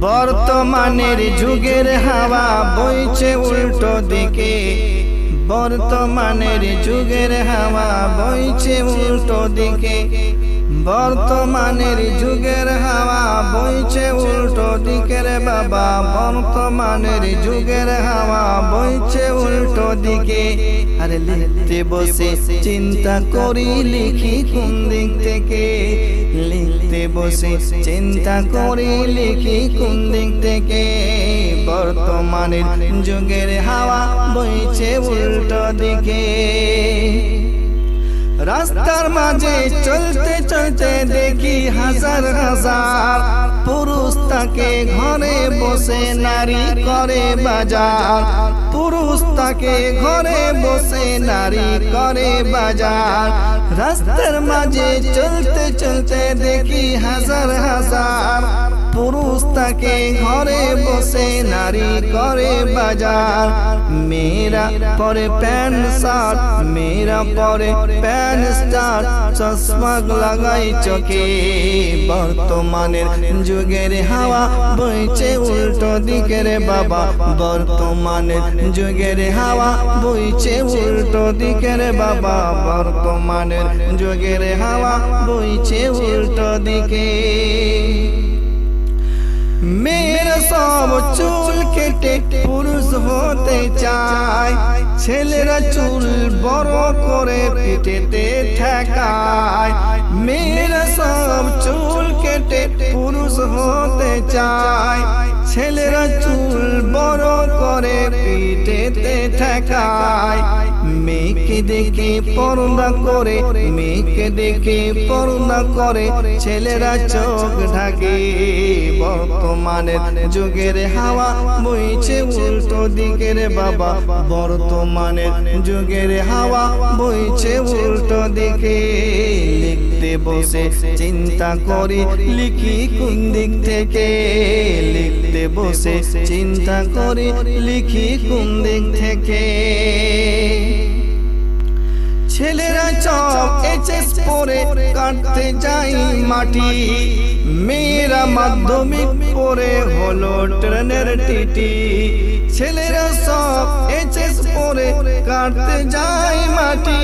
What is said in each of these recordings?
বর্তমানের যুগের হাওয়া বইছে উল্টো দিকে। বর্তমানের যুগের হাওয়া বইছে উল্টো দিকে। বর্তমানের যুগের হাওয়া বইছে উল্টো দিকের বাবা। বর্তমানের যুগের হাওয়া বইছে উল্টো দিকে। আরে লিখতে বসে চিন্তা করি লিখি কোন দিক থেকে? লিখতে বসে চিন্তা করি লিখি কোন দিক থেকে? বর্তমানের যুগের হাওয়া বইছে উল্টো দিকে। রাস্তার মাঝে চলতে চলতে দেখি হাজার হাজার পুরুষ তাকে ঘরে বসে নারী করে বাজার। পুরুষ তাকে ঘরে বসে নারী করে বাজার। রাস্তার মাঝে চলতে চলতে দেখি হাজার হাজার পুরুষ তাকে ঘরে বসে নারী করে বাজার। মেয়েরা পরে প্যান্ট, শার্ট, মেয়েরা পরে প্যান্ট শার্ট চশমা লাগাই চোখে। বর্তমানের যুগের হাওয়া বইছে উল্টো দিকের বাবা। বর্তমানের যুগের হাওয়া বইছে উল্টো দিকের বাবা। বর্তমানের যুগের হাওয়া বইছে উল্টো দিকে। মেয়েরা সব চুল কেটে পুরুষ হতে চায় ছেলেরা চুল বড় করে পিঠেতে ঠেকায়। মেয়েরা সব চুল কেটে পুরুষ হতে চায়। ছেলেরা চুল বড় করে পিঠেতে ঠেকায়। মেয়েকে দেখে পর্দা করে, মেয়েকে দেখে পর্দা করে, ছেলেরা চোখ ঢাকে। বর্তমানের যুগের হাওয়া বইছে উল্টো দিকের বাবা। বর্তমানের যুগের হাওয়া বইছে উল্টো দিকে। লিখতে বসে চিন্তা করি, লিখি কোন দিক থেকে? লিখতে বসে চিন্তা করি, লিখি কোন দিক থেকে? ছেলেরা চপ এইচএস পরে কাটতে যাই মাটি। মেয়েরা মাধ্যমিক পরে হলো ট্রেনের টিটি। ছেলেরা সব এইচএস পরে কাটতে যাই মাটি।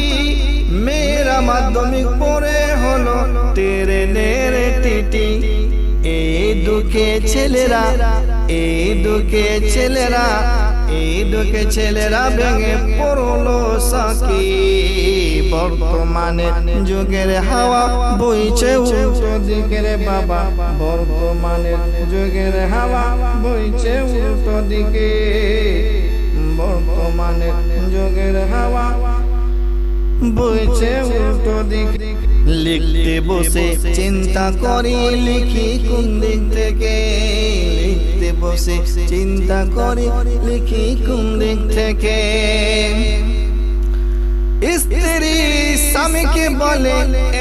মেয়েরা মাধ্যমিক পরে হলো ট্রেনের টিটি। এই দুঃখে ছেলেরা এই দুঃখে ছেলেরা এই দুঃখে ছেলেরা ভেঙে পড়ল সাকি। বর্তমানে যুগের হাওয়া বইছে উল্টো দিকের বাবা। বর্তমানে যুগের হাওয়া বইছে উল্টো দিকে। বর্তমানে যুগের হাওয়া বইছে উল্টো দিকে। লিখতে বসে চিন্তা করি লিখি কোন দিক থেকে। বসে চিন্তা করে লিখি কোন দিক থেকে। স্ত্রী স্বামীকে বলে,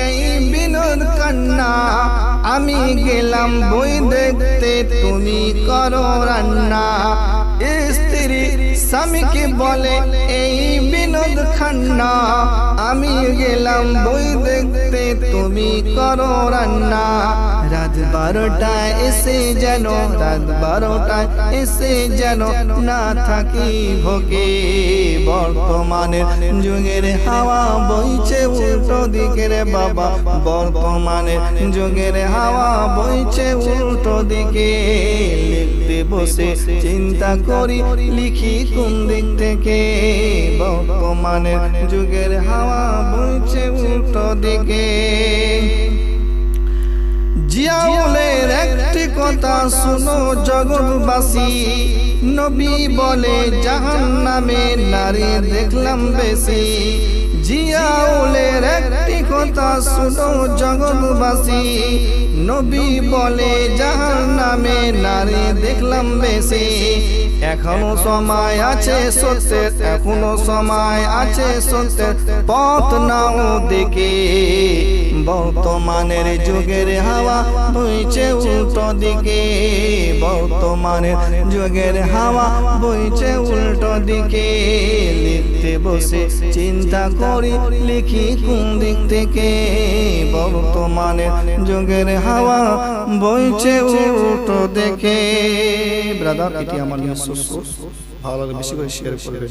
এই বিনোদ কান্না, আমি গেলাম বই দেখতে, তুমি করো রান্না। স্বামীকে বলে, এই বিনোদ খান্না, আমি গেলাম বই দেখতে, তুমি করো রান্না। রাত বারোটায় এসে যেন, রাত বারোটায় এসে যেন না থাকি ভোগে। বর্তমানের যুগের হাওয়া বইছে উল্টো দিকের বাবা। বর্তমানের যুগের হাওয়া বইছে উল্টো দিকে। বসে চিন্তা করি, লিখি কোন দিক থেকে? বর্তমানের যুগের হাওয়া বইছে উল্টো দিকে। জিয়াউলের একটি কথা শুনো, জগৎবাসী। নবী বলে জাহান নামে নারী দেখলাম বেশি। জিয়াউলের একটি কথা শুনো জগৎবাসী। নবী বলে যাহার নামে নারী দেখলাম বেশি। এখনও সময় আছে সত্যের এখনও সময় আছে সত্যের পথ নাও দেখে, বর্তমানের যুগের হাওয়া বইছে উল্টো দিকে। বর্তমানের যুগের হাওয়া বইছে উল্টো দিকে। লিখতে বসে চিন্তা করি, লিখি কোন দিক থেকে। বর্তমানের যুগের হাওয়া বইছে উল্টো দেখে ব্রাদার, এটি আমার নিজস্ব source। ভালো লাগলে বেশি করে শেয়ার করবেন